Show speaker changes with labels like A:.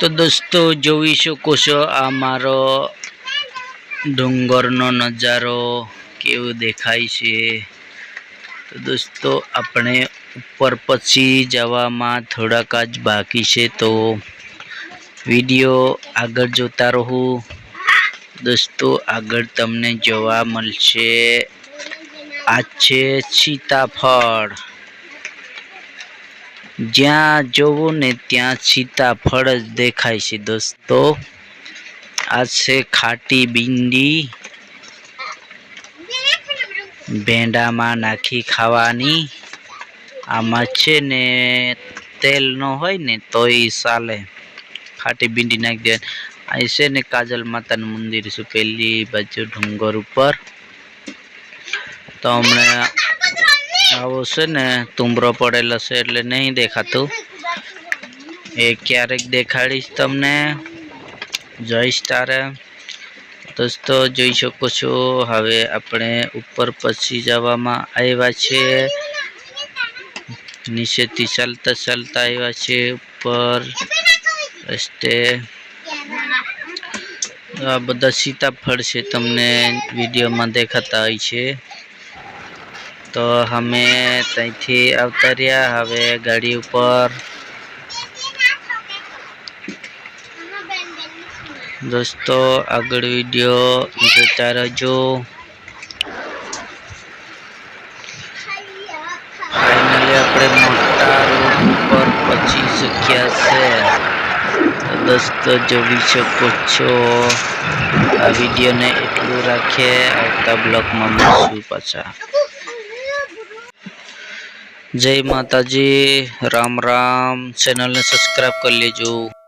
A: તો દોસ્તો, જોઈ શકો છો આ મારો ડુંગરનો નજારો કેવો દેખાય છે. તો દોસ્તો, આપણે ઉપર પછી જવામાં થોડાક જ બાકી છે તો વીડિયો આગળ જોતા રહું. દોસ્તો, આગળ તમને જોવા મળશે. આ છે સીતાફળ. જ્યાં જોવો ને ત્યાં સીતાફળ જ દેખાય છે દોસ્તો. આ છે ખાટી ભીંડી ભેંડામાં નાખી ખાવાની. આમાં છે ને તેલ ન હોય ને તો એ ચાલે. ખાટી ભીંડી નાખી દે અહીં છે ને કાજલ માતાનું મંદિર છે, પેલી બાજુ ડુંગર ઉપર. તો હમણાં આવો છે ને, તુંબરો પડેલો છે એટલે નહીં દેખાતું. એ ક્યારેક દેખાડીશ તમને. જોઈશ તારે દોસ્તો, જોઈ શકો છો, હવે આપણે ઉપર પછી જવામાં આવ્યા છે. નીચેથી ચાલતા ચાલતા આવ્યા છે ઉપર. રસ્તે. આ બધા સીતાફળ છે તમને વિડીયોમાં દેખાતા હોય છે. તો અમે ત્યાંથી આવતા રહ્યા. હવે ગાડી ઉપર દોસ્તો, આગળ વીડિયો જોતા રહેજો. ફાઇનલી આપણે મોટા રોડ ઉપર પહોંચી શક્યા છે. દોસ્તો, જોઈ શકો છો. આ વિડીયોને એટલું રાખીએ આવતા બ્લોગમાં મળશું પાછા. જય માતાજી. રામ રામ. ચેનલને સબસ્ક્રાઈબ કરી લેજો.